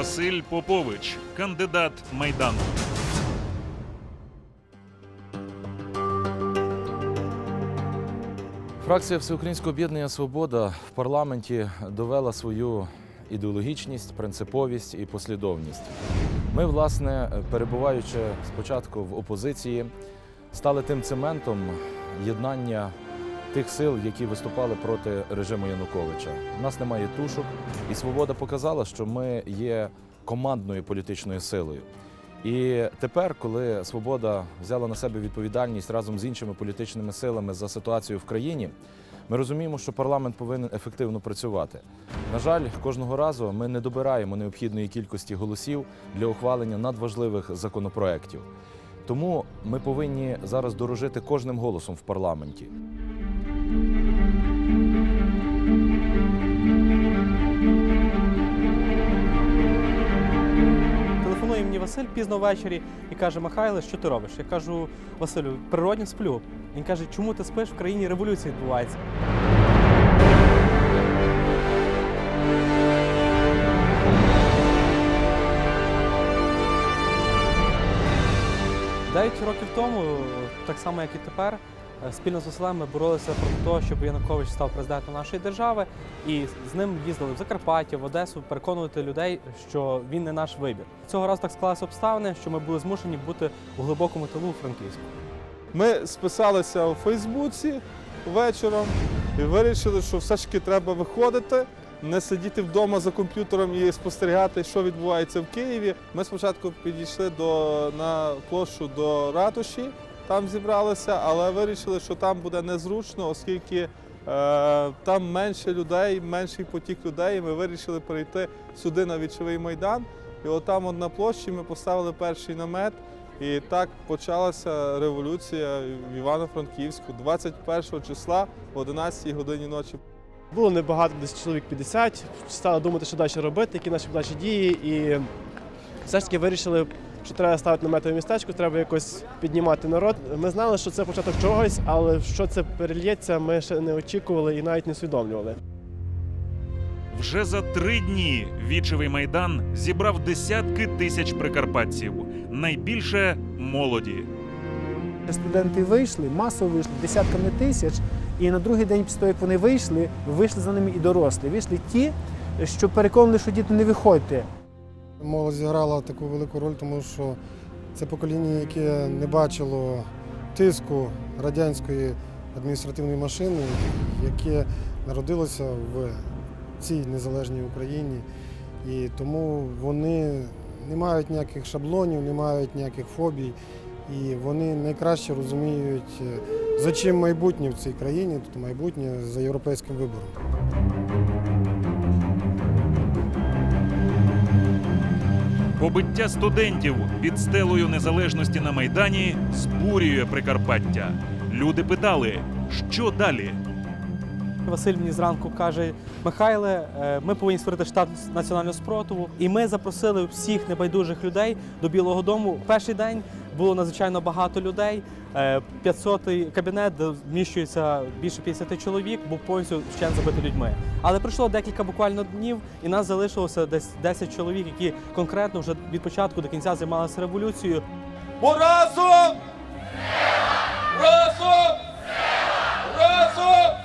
Василь Попович, кандидат Майдану. Фракція Всеукраїнського об'єднання Свобода в парламенті довела свою ідеологічність, принциповість і послідовність. Ми, власне, перебуваючи спочатку в опозиції, стали тим цементом єднання тих сил, які виступали проти режиму Януковича. У нас немає тушок, і свобода показала, що ми є командною політичною силою. І тепер, коли свобода взяла на себе відповідальність разом з іншими політичними силами за ситуацію в країні, ми розуміємо, що парламент повинен ефективно працювати. На жаль, кожного разу ми не добираємо необхідної кількості голосів для ухвалення надважливих законопроєктів. Тому ми повинні зараз дорожити кожним голосом в парламенті. Василь пізно ввечері і каже: Михайле, що ти робиш? Я кажу, Василю, природньо сплю. Він каже, чому ти спиш в країні революція відбувається? Дев'ять років тому, так само як і тепер, спільно з Василем ми боролися проти того, щоб Янукович став президентом нашої держави, і з ним їздили в Закарпаття, в Одесу, переконувати людей, що він не наш вибір. Цього разу так склалися обставини, що ми були змушені бути у глибокому тилу у Франківську. Ми списалися у Фейсбуці вечором і вирішили, що все ж таки треба виходити, не сидіти вдома за комп'ютером і спостерігати, що відбувається в Києві. Ми спочатку підійшли до, на площу до ратуші, там зібралися, але вирішили, що там буде незручно, оскільки е, там менше людей, менший потік людей. І ми вирішили перейти сюди на вічовий майдан. І отам от на площі ми поставили перший намет. І так почалася революція в Івано-Франківську 21 числа в 11 годині ночі. Було небагато, десь чоловік 50. Стали думати, що далі робити, які наші подальші дії. І все ж таки вирішили, що треба ставити наметове містечко, треба якось піднімати народ. Ми знали, що це початок чогось, але що це перельється, ми ще не очікували і навіть не усвідомлювали. Вже за три дні вічевий майдан зібрав десятки тисяч прикарпатців, найбільше молоді. Студенти вийшли, масово вийшли десятками тисяч, і на другий день після того, як вони вийшли, вийшли за ними і дорослі. Вийшли ті, що переконали, що діти не виходьте. Молодь зіграла таку велику роль, тому що це покоління, яке не бачило тиску радянської адміністративної машини, яке народилося в цій незалежній Україні. І тому вони не мають ніяких шаблонів, не мають ніяких фобій. І вони найкраще розуміють, е, за чим майбутнє в цій країні, тобто майбутнє за європейським вибором. Побиття студентів під стелою незалежності на майдані збурює Прикарпаття. Люди питали, що далі? Василь мені зранку каже: Михайле, е, ми повинні створити штаб національного спротиву. І ми запросили всіх небайдужих людей до Білого Дому. Перший день було надзвичайно багато людей. 500-й кабінет, де вміщується більше 50 чоловік, був повністю ще забитий людьми. Але пройшло декілька буквально днів, і нас залишилося десь 10 чоловік, які конкретно вже від початку до кінця займалися революцією. Бо разом! Разом! Разом!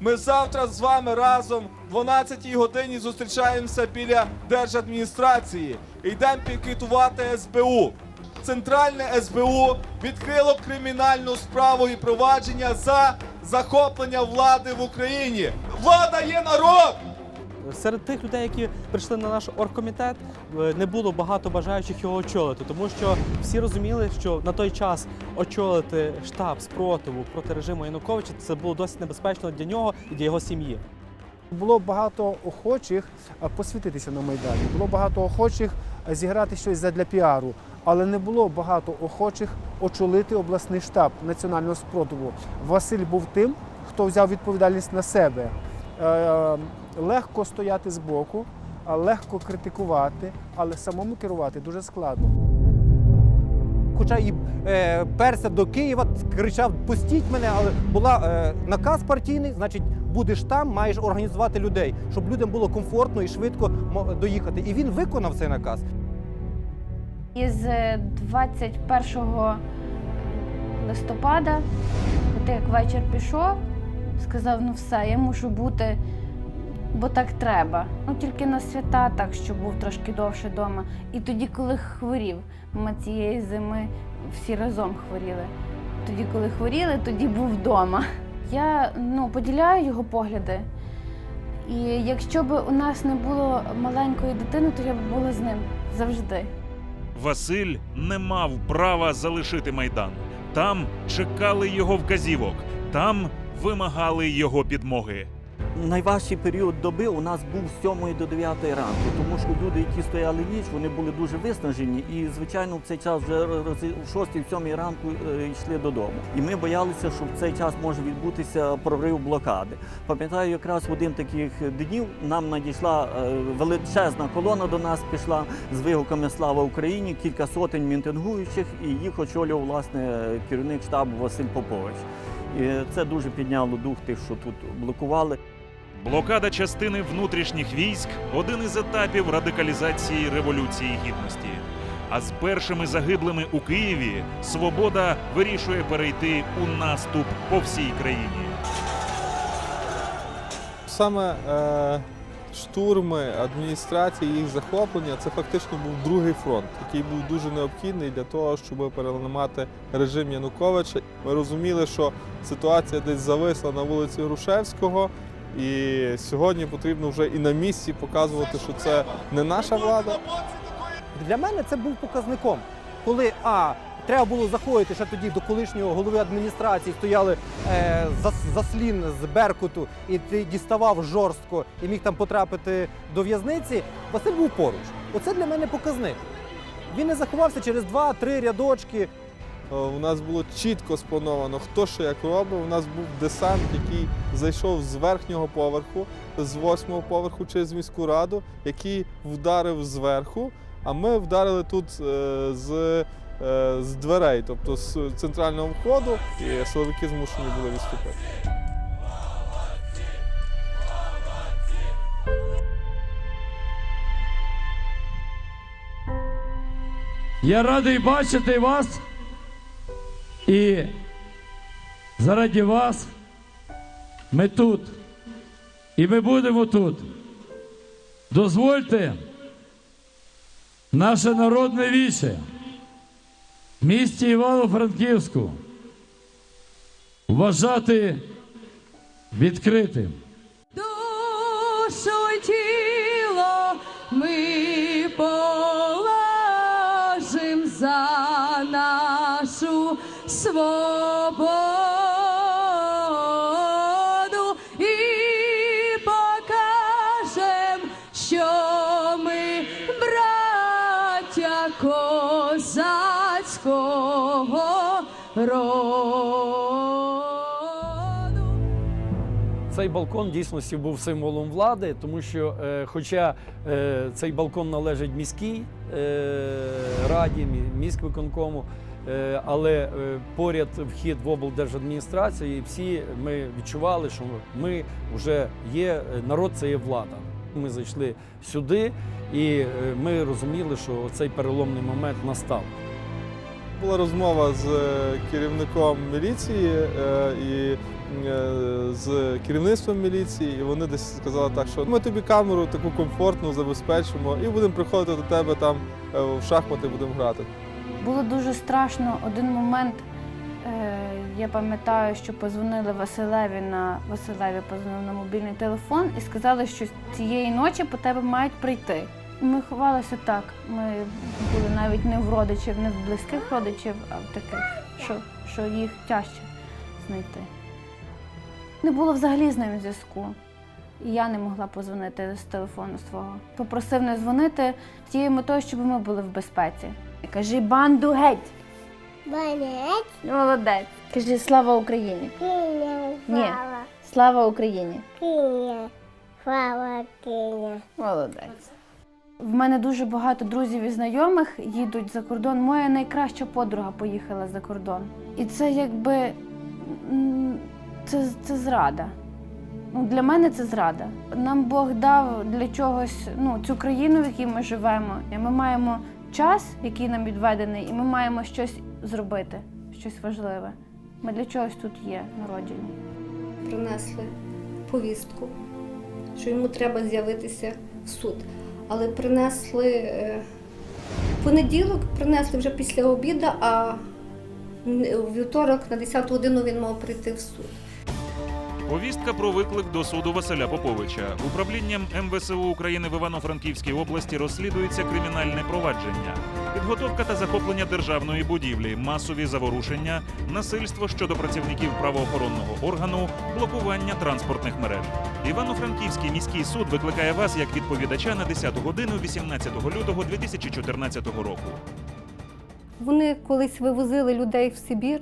Ми завтра з вами разом в 12 годині зустрічаємося біля держадміністрації йдемо пікетувати СБУ. Центральне СБУ відкрило кримінальну справу і провадження за захоплення влади в Україні. Влада є народ! Серед тих людей, які прийшли на наш оргкомітет, е, не було багато бажаючих його очолити, тому що всі розуміли, що на той час очолити штаб спротиву проти режиму Януковича це було досить небезпечно для нього і для його сім'ї. Було багато охочих посвітитися на Майдані, було багато охочих зіграти щось задля піару, але не було багато охочих очолити обласний штаб національного спротиву. Василь був тим, хто взяв відповідальність на себе. Е, Легко стояти збоку, а легко критикувати, але самому керувати дуже складно. хоча і е, перся до Києва, кричав Пустіть мене, але була е, наказ партійний, значить, будеш там, маєш організувати людей, щоб людям було комфортно і швидко доїхати. І він виконав цей наказ. Із е, 21 листопада, от як вечір пішов, сказав, ну все, я мушу бути, бо так треба. Ну тільки на свята, так що був трошки довше вдома. І тоді, коли хворів, ми цієї зими всі разом хворіли. Тоді, коли хворіли, тоді був вдома. Я ну, поділяю його погляди. І якщо б у нас не було маленької дитини, то я б була з ним завжди. Василь не мав права залишити майдан. Там чекали його вказівок, там вимагали його підмоги. Найважчий період доби у нас був з 7 до 9 ранку, тому що люди, які стояли ніч, вони були дуже виснажені, і звичайно в цей час вже в 6-7 ранку е, йшли додому. І ми боялися, що в цей час може відбутися прорив блокади. Пам'ятаю, якраз в один таких днів нам надійшла е, величезна колона до нас пішла з вигуками Слава Україні, кілька сотень мітингуючих, і їх очолював власне керівник штабу Василь Попович. І це дуже підняло дух тих, що тут блокували. Блокада частини внутрішніх військ один із етапів радикалізації Революції Гідності. А з першими загиблими у Києві свобода вирішує перейти у наступ по всій країні. Саме е, штурми адміністрації, їх захоплення це фактично був другий фронт, який був дуже необхідний для того, щоб переламати режим Януковича. Ми розуміли, що ситуація десь зависла на вулиці Грушевського, і сьогодні потрібно вже і на місці показувати, що це не наша влада, Для мене це був показником, коли а. Треба було заходити ще тоді до колишнього голови адміністрації, стояли е, зас, заслін з Беркуту, і ти діставав жорстко і міг там потрапити до в'язниці. Василь був поруч. Оце для мене показник. Він не заховався через два-три рядочки. Е, У нас було чітко сплановано, хто що як робить. У нас був десант, який зайшов з верхнього поверху, з восьмого поверху через міську раду, який вдарив зверху. А ми вдарили тут е, з, е, з дверей, тобто з центрального входу, і силовики змушені були відступити. Я радий бачити вас і заради вас ми тут. І ми будемо тут. Дозвольте наше народне віче в місті Івано-Франківську вважати відкритим. Душу тіло ми свободу і покажем, що ми браття козацького роду. Цей балкон дійсності був символом влади, тому що, е, хоча е, цей балкон належить міській е, раді, мі- міськвиконкому, але е, поряд вхід в облдержадміністрацію, і всі ми відчували, що ми вже є, е, народ це є влада. Ми зайшли сюди, і е, ми розуміли, що цей переломний момент настав. Була розмова з е, керівником міліції е, і е, з керівництвом міліції, і вони десь сказали так, що ми тобі камеру таку комфортну забезпечимо і будемо приходити до тебе там е, в шахмати, будемо грати. Було дуже страшно. Один момент, е, я пам'ятаю, що позвонили Василеві на Василеві позвонив на мобільний телефон і сказали, що цієї ночі по тебе мають прийти. Ми ховалися так. Ми були навіть не в родичів, не в близьких родичів, а в таких, що, що їх тяжче знайти. Не було взагалі з ним зв'язку. І я не могла позвонити з телефону свого. Попросив не дзвонити з тією метою, щоб ми були в безпеці. Кажи банду геть. Банець, Молодець. Кажи слава Україні. киня, Ні. слава, Слава Україні. киня, слава, киня. Молодець. В мене дуже багато друзів і знайомих їдуть за кордон. Моя найкраща подруга поїхала за кордон. І це якби це, це зрада. Ну, для мене це зрада. Нам Бог дав для чогось ну, цю країну, в якій ми живемо. І ми маємо час, який нам відведений, і ми маємо щось зробити, щось важливе. Ми для чогось тут є народжені. принесли повістку, що йому треба з'явитися в суд. Але принесли е, понеділок, принесли вже після обіду, а вівторок на 10 годину він мав прийти в суд. Повістка про виклик до суду Василя Поповича. Управлінням МВСУ України в Івано-Франківській області розслідується кримінальне провадження, підготовка та захоплення державної будівлі, масові заворушення, насильство щодо працівників правоохоронного органу, блокування транспортних мереж. Івано-Франківський міський суд викликає вас як відповідача на 10 годину 18 лютого 2014 року. Вони колись вивозили людей в Сибір,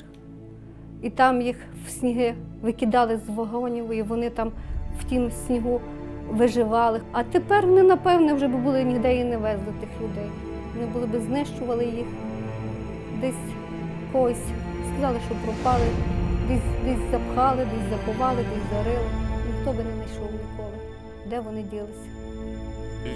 і там їх в сніги викидали з вагонів, і вони там в тім снігу виживали. А тепер вони, напевне, вже б були ніде і не везли тих людей. Вони були б знищували їх, десь когось сказали, що пропали, десь, десь запхали, десь заховали, десь зарили. Ніхто би не знайшов ніколи, де вони ділися.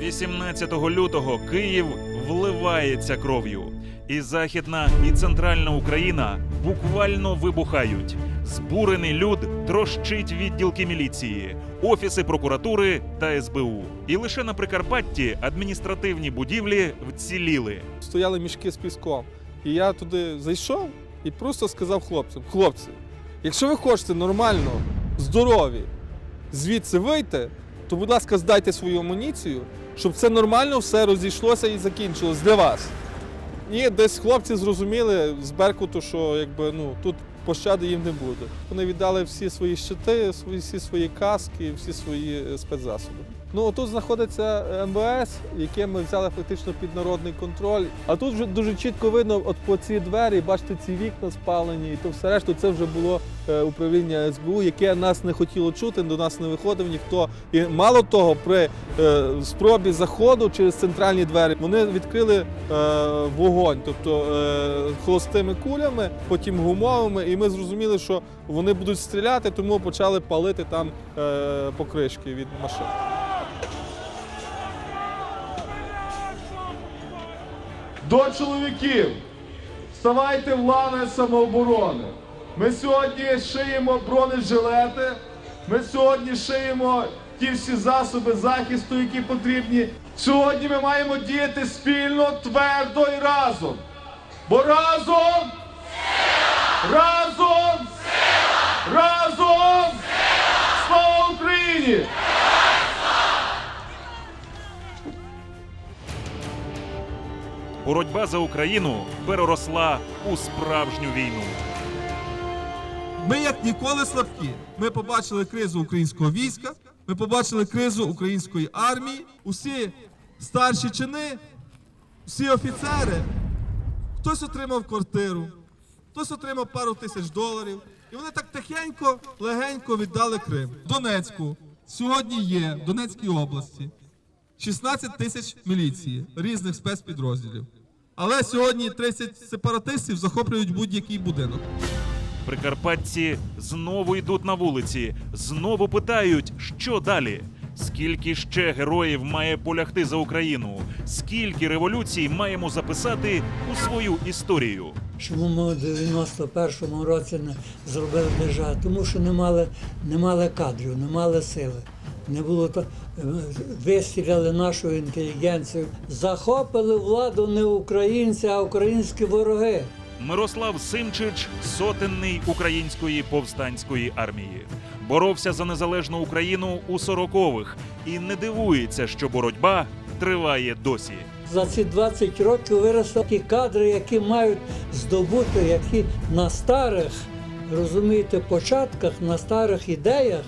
18 лютого Київ вливається кров'ю. І Західна, і центральна Україна буквально вибухають. Збурений люд трощить відділки міліції, офіси прокуратури та СБУ. І лише на Прикарпатті адміністративні будівлі вціліли. Стояли мішки з піском. І я туди зайшов і просто сказав хлопцям: хлопці, якщо ви хочете нормально, здорові, звідси вийти, то, будь ласка, здайте свою амуніцію, щоб це нормально все розійшлося і закінчилось для вас. І десь хлопці зрозуміли з Беркуту, що якби, ну, тут пощади їм не буде. Вони віддали всі свої щити, всі свої каски, всі свої е, спецзасоби. Ну тут знаходиться МВС, яке ми взяли фактично під народний контроль. А тут вже дуже чітко видно, от по ці двері, бачите, ці вікна спалені, і то все решту, це вже було е, управління СБУ, яке нас не хотіло чути, до нас не виходив ніхто. І мало того, при е, спробі заходу через центральні двері вони відкрили е, вогонь, тобто е, холостими кулями, потім гумовими, і ми зрозуміли, що вони будуть стріляти, тому почали палити там е, покришки від машин. До чоловіків, вставайте в лави самооборони. Ми сьогодні шиємо бронежилети, ми сьогодні шиємо ті всі засоби захисту, які потрібні. Сьогодні ми маємо діяти спільно, твердо і разом. Бо разом! Разом! Разом! Слава Україні! Боротьба за Україну переросла у справжню війну. Ми як ніколи слабкі. Ми побачили кризу українського війська, ми побачили кризу української армії. Усі старші чини, всі офіцери, хтось отримав квартиру, хтось отримав пару тисяч доларів. І вони так тихенько, легенько віддали Крим. Донецьку сьогодні є в Донецькій області 16 тисяч міліції різних спецпідрозділів. Але сьогодні 30 сепаратистів захоплюють будь-який будинок. Прикарпатці знову йдуть на вулиці, знову питають, що далі. Скільки ще героїв має полягти за Україну? Скільки революцій маємо записати у свою історію? Чому ми у 91-му році не зробили державу? Тому що не мали, не мали кадрів, не мали сили. Не було то вистріляли нашу інтелігенцію, захопили владу не українці, а українські вороги. Мирослав Симчич, сотенний української повстанської армії, боровся за незалежну Україну у сорокових і не дивується, що боротьба триває досі. За ці 20 років виросли ті кадри, які мають здобути, які на старих, розумієте, початках, на старих ідеях,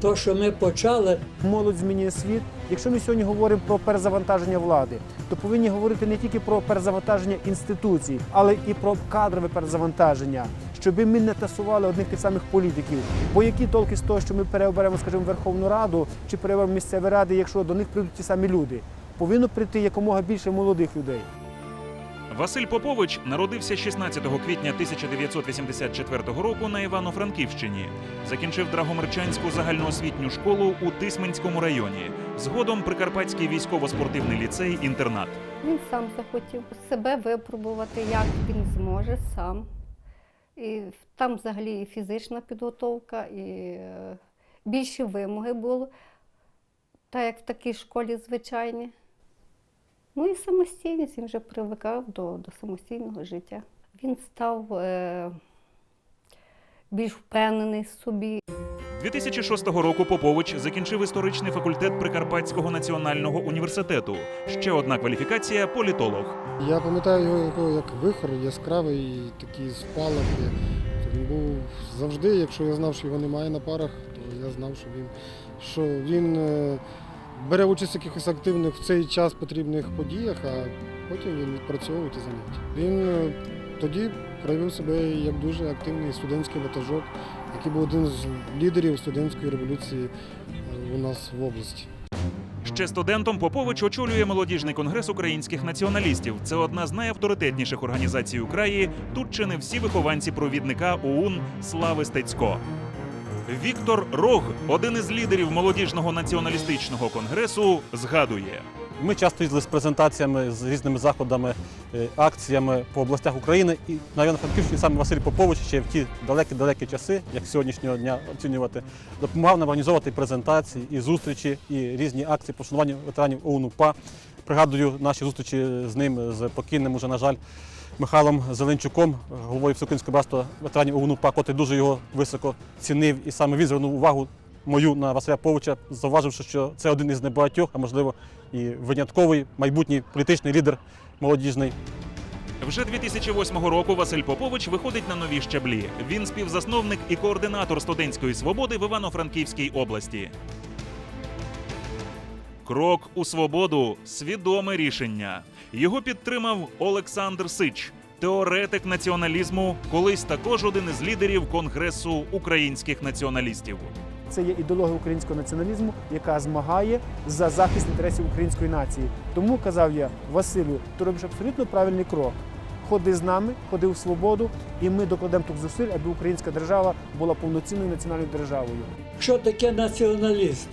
то, що ми почали, Молодь змінює світ. Якщо ми сьогодні говоримо про перезавантаження влади, то повинні говорити не тільки про перезавантаження інституцій, але і про кадрове перезавантаження, щоб ми не тасували одних тих самих політиків. Бо які толки з того, що ми переоберемо, скажімо, Верховну Раду чи переоберемо місцеві ради, якщо до них прийдуть ті самі люди, повинно прийти якомога більше молодих людей. Василь Попович народився 16 квітня 1984 року на Івано-Франківщині. Закінчив Драгомирчанську загальноосвітню школу у Тисменському районі. Згодом Прикарпатський військово-спортивний ліцей-інтернат. Він сам захотів себе випробувати, як він зможе сам. І там взагалі і фізична підготовка, і е, більші вимоги було, так як в такій школі звичайній. Ну і самостійність, він вже привикав до, до самостійного життя. Він став е, більш впевнений в собі. 2006 року Попович закінчив історичний факультет Прикарпатського національного університету. Ще одна кваліфікація політолог. Я пам'ятаю його як вихор, яскравий, такі спалахи. Він був завжди, якщо я знав, що його немає на парах, то я знав, що він, що він е, бере участь в якихось активних в цей час потрібних подіях, а потім він відпрацьовує ті заняття. Він е, тоді проявив себе як дуже активний студентський ватажок, який був один з лідерів студентської революції е, у нас в області. Ще студентом Попович очолює молодіжний конгрес українських націоналістів. Це одна з найавторитетніших організацій у краї. Тут чи не всі вихованці провідника ОУН Слави Стецько. Віктор Рог, один із лідерів молодіжного націоналістичного конгресу, згадує. Ми часто їздили з презентаціями, з різними заходами, е, акціями по областях України. І на Івано-Франківщині саме Василь Попович ще в ті далекі-далекі часи, як сьогоднішнього дня оцінювати, допомагав нам організовувати презентації і зустрічі, і різні акції по шануванню ветеранів ОУН-УПА. Пригадую наші зустрічі з ним, з покійним, уже, на жаль, Михайлом Зеленчуком, головою Всеукраїнського братства ветеранів ОУН-УПА, котрий дуже його високо цінив. І саме він звернув увагу мою на Василя Повича, зауваживши, що це один із небагатьох, а можливо і винятковий майбутній політичний лідер молодіжний. Вже 2008 року Василь Попович виходить на нові щаблі. Він співзасновник і координатор студентської свободи в Івано-Франківській області. Крок у свободу свідоме рішення. Його підтримав Олександр Сич, теоретик націоналізму, колись також один із лідерів Конгресу українських націоналістів. Це є ідеологія українського націоналізму, яка змагає за захист інтересів української нації. Тому казав я Василю, ти робиш абсолютно правильний крок. Ходи з нами, ходи в свободу, і ми докладемо тут зусиль, аби українська держава була повноцінною національною державою. Що таке націоналіст?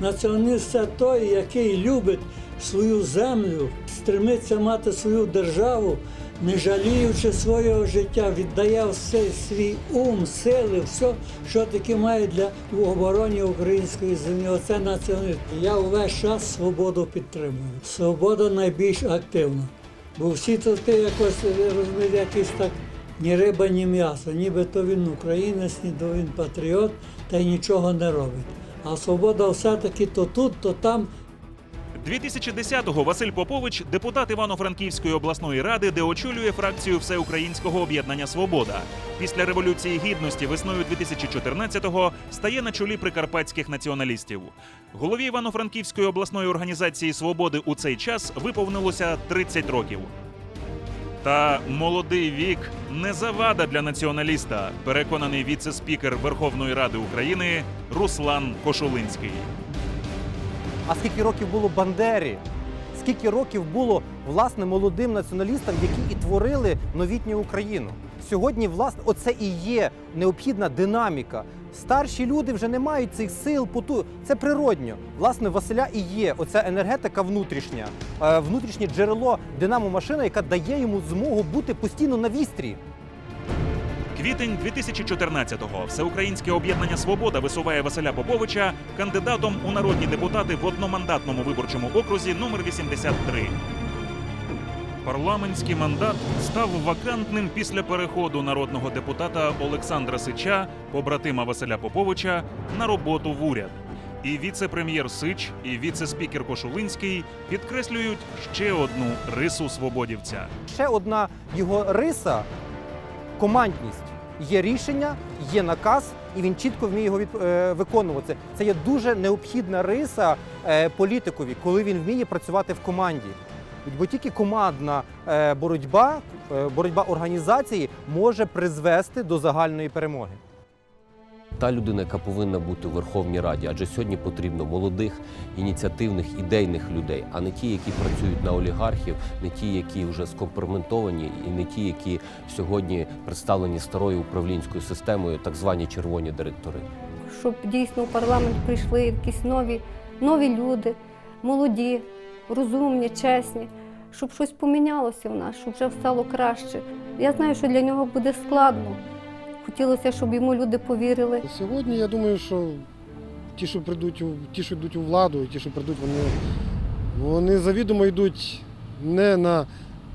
Націоналіст це той, який любить свою землю, стремиться мати свою державу, не жаліючи свого життя, віддає все свій ум, сили, все, що таке має для в обороні української землі. Оце націоналіст. Я увесь час свободу підтримую. Свобода найбільш активна. Бо всі тут якось розуміють, якісь так ні риба, ні м'ясо, ніби то він українець, ні він патріот, та й нічого не робить. А свобода все-таки то тут, то там. 2010-го Василь Попович, депутат Івано-Франківської обласної ради, де очолює фракцію Всеукраїнського об'єднання Свобода. Після революції гідності весною 2014-го стає на чолі прикарпатських націоналістів. Голові Івано-Франківської обласної організації Свободи у цей час виповнилося 30 років. Та молодий вік не завада для націоналіста, переконаний віце-спікер Верховної Ради України Руслан Кошулинський. А скільки років було Бандері? Скільки років було власне молодим націоналістам, які і творили новітню Україну? Сьогодні, власне, оце і є необхідна динаміка. Старші люди вже не мають цих сил, поту. Це природньо. Власне, Василя і є оця енергетика внутрішня, е, внутрішнє джерело динамо-машина, яка дає йому змогу бути постійно на вістрі. Квітень 2014-го Всеукраїнське об'єднання Свобода висуває Василя Поповича кандидатом у народні депутати в одномандатному виборчому окрузі номер 83. Парламентський мандат став вакантним після переходу народного депутата Олександра Сича, побратима Василя Поповича, на роботу в уряд. І віце-прем'єр Сич, і віце-спікер Кошулинський підкреслюють ще одну рису свободівця. Ще одна його риса командність. Є рішення, є наказ, і він чітко вміє його від, е, виконувати. Це є дуже необхідна риса е, політикові, коли він вміє працювати в команді. Бо тільки командна е, боротьба, е, боротьба організації може призвести до загальної перемоги. та людина, яка повинна бути у Верховній Раді, адже сьогодні потрібно молодих, ініціативних, ідейних людей, а не ті, які працюють на олігархів, не ті, які вже скомпроментовані, і не ті, які сьогодні представлені старою управлінською системою, так звані червоні директори. щоб дійсно в парламент прийшли якісь нові, нові люди, молоді, розумні, чесні, щоб щось помінялося в нас, щоб вже стало краще. Я знаю, що для нього буде складно. Хотілося, щоб йому люди повірили. Сьогодні я думаю, що ті, що прийдуть ті, що йдуть у владу, і ті, що прийдуть, вони, вони завідомо йдуть не на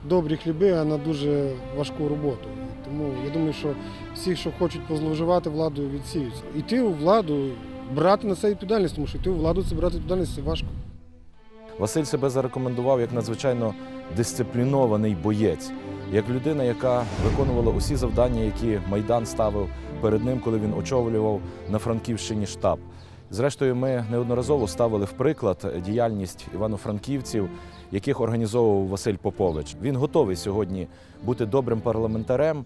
добрі хліби, а на дуже важку роботу. Тому я думаю, що всі, що хочуть позловживати владою, відсіються. Іти у владу, брати на себе відповідальність, тому що йти у владу це брати відповідальність це важко. Василь себе зарекомендував як надзвичайно дисциплінований боєць, як людина, яка виконувала усі завдання, які Майдан ставив перед ним, коли він очолював на Франківщині штаб. Зрештою, ми неодноразово ставили в приклад діяльність івано-франківців, яких організовував Василь Попович. Він готовий сьогодні бути добрим парламентарем,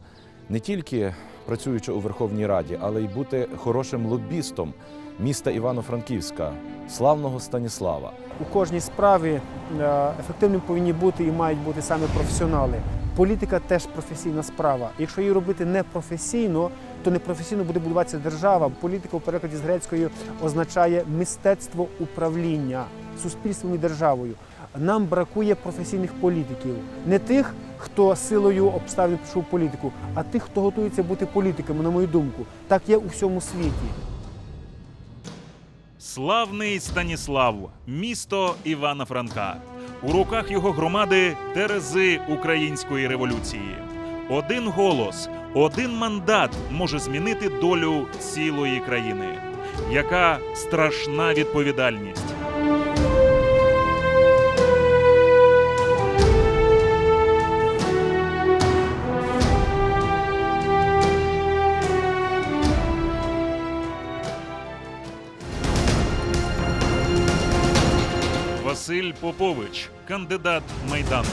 не тільки працюючи у Верховній Раді, але й бути хорошим лобістом міста Івано-Франківська, славного Станіслава. У кожній справі е, ефективним повинні бути і мають бути саме професіонали. Політика теж професійна справа. Якщо її робити непрофесійно, то непрофесійно буде будуватися держава. Політика у перекладі з грецької означає мистецтво управління суспільством і державою. Нам бракує професійних політиків, не тих, хто силою обставин пішов політику, а тих, хто готується бути політиками, на мою думку. Так є у всьому світі. Славний Станіслав, місто Івана Франка. У руках його громади терези української революції. Один голос, один мандат може змінити долю цілої країни. Яка страшна відповідальність. Попович, кандидат Майдану.